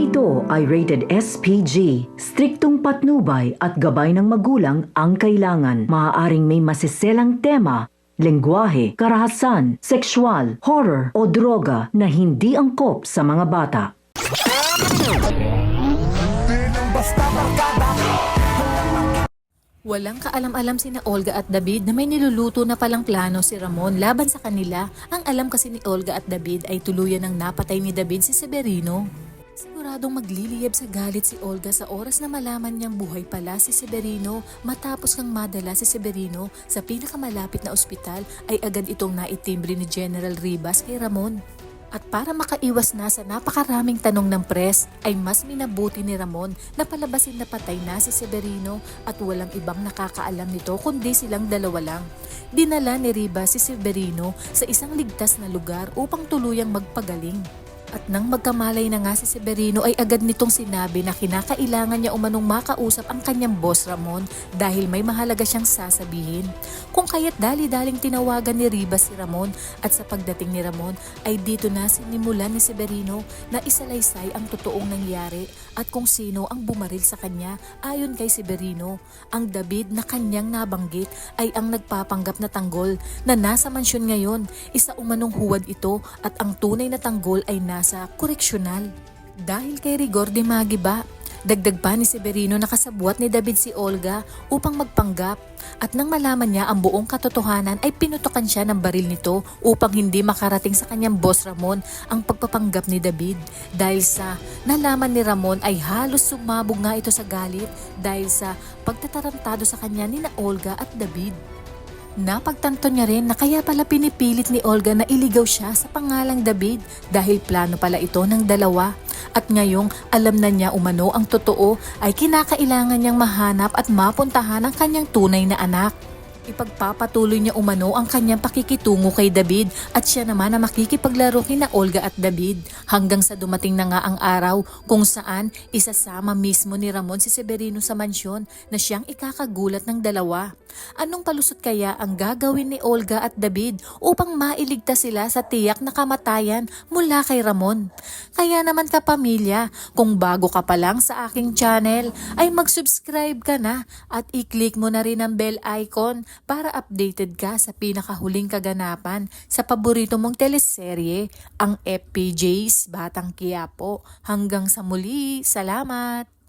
ito ay rated SPG. Striktong patnubay at gabay ng magulang ang kailangan. Maaaring may masiselang tema, lengguwahe, karahasan, sexual, horror o droga na hindi angkop sa mga bata. Walang kaalam-alam sina Olga at David na may niluluto na palang plano si Ramon laban sa kanila. Ang alam kasi ni Olga at David ay tuluyan ng napatay ni David si Severino. Siguradong magliliyab sa galit si Olga sa oras na malaman niyang buhay pala si Severino matapos kang madala si Severino sa pinakamalapit na ospital ay agad itong naitimbre ni General Ribas kay Ramon. At para makaiwas na sa napakaraming tanong ng press, ay mas minabuti ni Ramon na palabasin na patay na si Severino at walang ibang nakakaalam nito kundi silang dalawa lang. Dinala ni Riba si Severino sa isang ligtas na lugar upang tuluyang magpagaling. At nang magkamalay na nga si Severino ay agad nitong sinabi na kinakailangan niya umanong makausap ang kanyang boss Ramon dahil may mahalaga siyang sasabihin. Kung kaya't dali-daling tinawagan ni Ribas si Ramon at sa pagdating ni Ramon ay dito na sinimulan ni Severino na isalaysay ang totoong nangyari at kung sino ang bumaril sa kanya ayon kay Severino. Ang David na kanyang nabanggit ay ang nagpapanggap na tanggol na nasa mansyon ngayon. Isa umanong huwad ito at ang tunay na tanggol ay nasa koreksyonal. Dahil kay Rigor de Magiba, dagdag pa ni Severino na kasabwat ni David si Olga upang magpanggap at nang malaman niya ang buong katotohanan ay pinutokan siya ng baril nito upang hindi makarating sa kanyang boss Ramon ang pagpapanggap ni David. Dahil sa nalaman ni Ramon ay halos sumabog nga ito sa galit dahil sa pagtatarantado sa kanya ni na Olga at David. Napagtanto niya rin na kaya pala pinipilit ni Olga na iligaw siya sa pangalang David dahil plano pala ito ng dalawa. At ngayong alam na niya umano ang totoo ay kinakailangan niyang mahanap at mapuntahan ang kanyang tunay na anak. Ipagpapatuloy niya umano ang kanyang pakikitungo kay David at siya naman na makikipaglaro kina Olga at David hanggang sa dumating na nga ang araw kung saan isasama mismo ni Ramon si Severino sa mansyon na siyang ikakagulat ng dalawa. Anong palusot kaya ang gagawin ni Olga at David upang mailigtas sila sa tiyak na kamatayan mula kay Ramon? Kaya naman kapamilya, kung bago ka pa lang sa aking channel, ay mag-subscribe ka na at i-click mo na rin ang bell icon para updated ka sa pinakahuling kaganapan sa paborito mong teleserye, ang FPJ's Batang Quiapo. Hanggang sa muli, salamat!